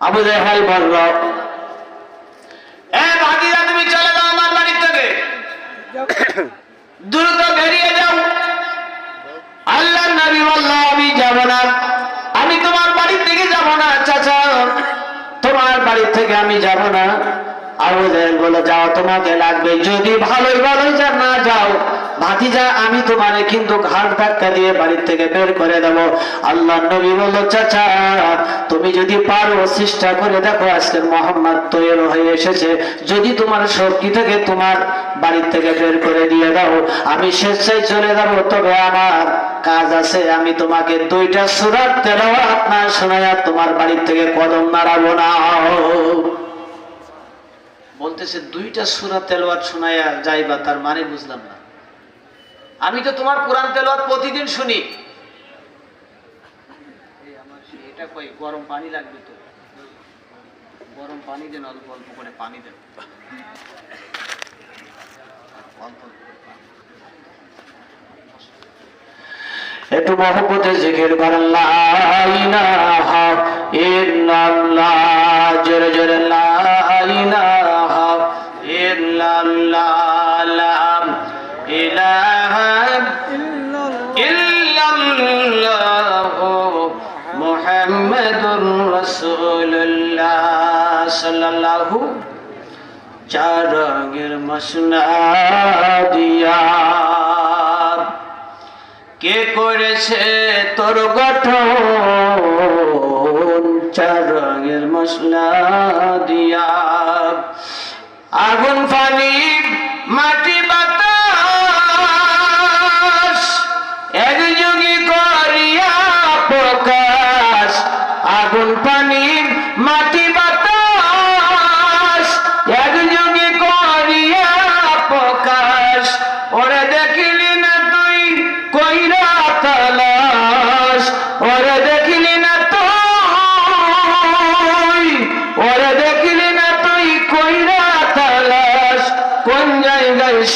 আবু জাহাল বলল এ ভাগিরা তুমি চলে যাও আমার বাড়ির থেকে। দ্রুত বেরিয়ে যাও। আল্লাহ নবী বলল আমি যাব না। আমি তোমার বাড়ির থেকে যাব না চাচা। তোমার বাড়ির থেকে আমি যাব না। বলে আমি তোমারে কিন্তু ঘাট ধাক্কা দিয়ে বাড়ির থেকে বের করে দেবো। আল্লাহ নবী বলল, চাচা, তুমি যদি পারো, চেষ্টা করে দেখো আজকের মোহাম্মদ তৈরি হয়ে এসেছে। যদি তোমার শক্তি থেকে তোমার বাড়ির থেকে বের করে দিয়ে দাও, আমি স্বেচ্ছায় চলে যাব। তবে আমার কাজ আছে, আমি তোমাকে দুইটা সুরাত তেলাওয়াত না শোনায়া তোমার বাড়ির থেকে কদম নাড়াবো না। বলতেছে দুইটা সুরা তেলাওয়াত শোনায়া যাইবা তার মানে বুঝলাম না। আমি তো তোমার কোরআন তেলাওয়াত প্রতিদিন শুনি। এই আমার সে- এটা কই গরম পানি লাগবে তো? গরম পানি দেন অল্প অল্প করে পানি দেন। অল্প অল্প করে পানি। একটু মহব্বতে জিকির করেন লা ইলাহা ইল্লাল্লাহ জোরে জোরে লা ইলাহা ইল্লাল্লাহ লা ইলাহা ইল্লাল্লাহ, মুহাম্মাদুর রাসূলুল্লাহ সাল্লাল্লাহু চার রঙের মসনা দিয়া কে করেছে তোর গঠন? চার রঙের মশলা দিয়া আগুন পানি মাটি বাতাস। একযোগী করিয়া প্রকাশ। আগুন পানি মাটি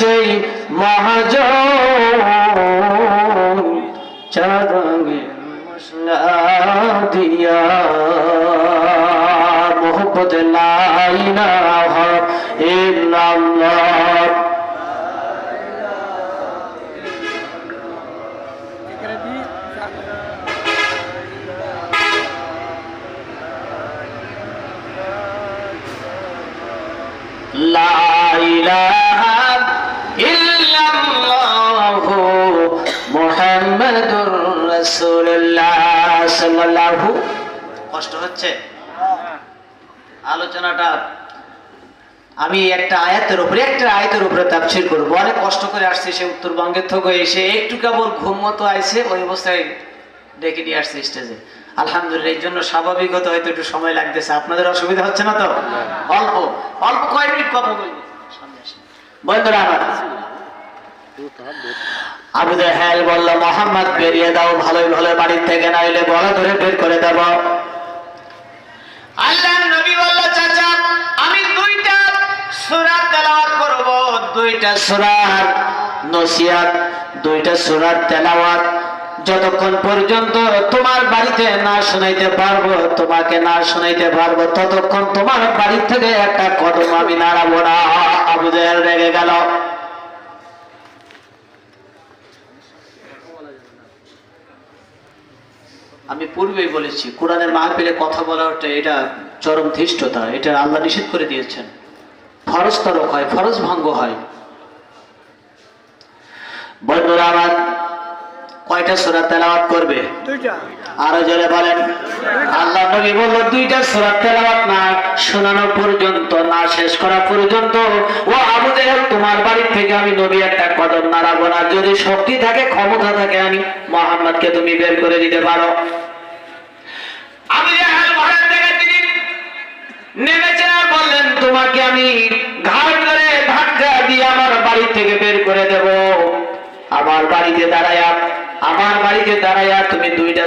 সেই মহাজ চারঙ্গের মশলা দিয়া মোহব্বত লাইনা ইল্লাল্লাহ লা ইলাহা কষ্ট হচ্ছে? আলোচনাটা, আমি একটা আয়াতের উপরে, একটা উপরে করব। অনেক কষ্ট করে আসছে সে উত্তরবঙ্গের থেকে এসে, একটু কেবল ঘুম মতো আইছে, ওই অবস্থায় ডেকে নিয়ে আসছে স্টেজে। আলহামদুলিল্লাহ, এই জন্য স্বাভাবিক স্বাভাবিকত হয়তো একটু সময় লাগতেছে। আপনাদের অসুবিধা হচ্ছে না তো? অল্প অল্প কয় মিনিট কথা বলব। বন্ধুরা আমার আবু জাহেল বলল মোহাম্মদ বেরিয়ে দাও ভালোই ভালো বাড়ির থেকে নাইলে গলা ধরে বের করে দেব। আল্লাহ নবী বলল চাচা আমি দুইটা সূরা তেলাওয়াত করব দুইটা সূরার নসিহত দুইটা সূরার তেলাওয়াত। যতক্ষণ পর্যন্ত তোমার বাড়িতে না শোনাইতে পারব তোমাকে না শোনাইতে পারব ততক্ষণ তোমার বাড়ি থেকে একটা কদম আমি নাড়াবো না আবু জাহেল রেগে গেল আমি পূর্বেই বলেছি কোরআনের মাহফিলে কথা বলাটা এটা চরম ধৃষ্টতা এটা আল্লাহ নিষেধ করে দিয়েছেন। ফরজ তরক হয় ফরজ ভঙ্গ হয়। বন্ধুরা আমার কয়টা সূরা তেলাওয়াত করবে? আরও জোরে বলেন। আল্লাহ নবী বলল দুইটা সূরা তেলাওয়াত না শোনানো পর্যন্ত না শেষ করা পর্যন্ত। ও আবু তোমার বাড়ি থেকে আমি নবী একটা কদম নাড়াবো না। যদি শক্তি থাকে ক্ষমতা থাকে আমি মোহাম্মদকে তুমি বের করে দিতে পারো। আবু জাহেল ঘরের থেকে তিনি নেমেছে আর বললেন, তোমাকে আমি ঘাট করে ধাক্কা দিয়ে আমার বাড়ি থেকে বের করে দেব। আমার বাড়িতে দাঁড়ায়া, আমার বাড়িতে দাঁড়ায়া তুমি দুইটা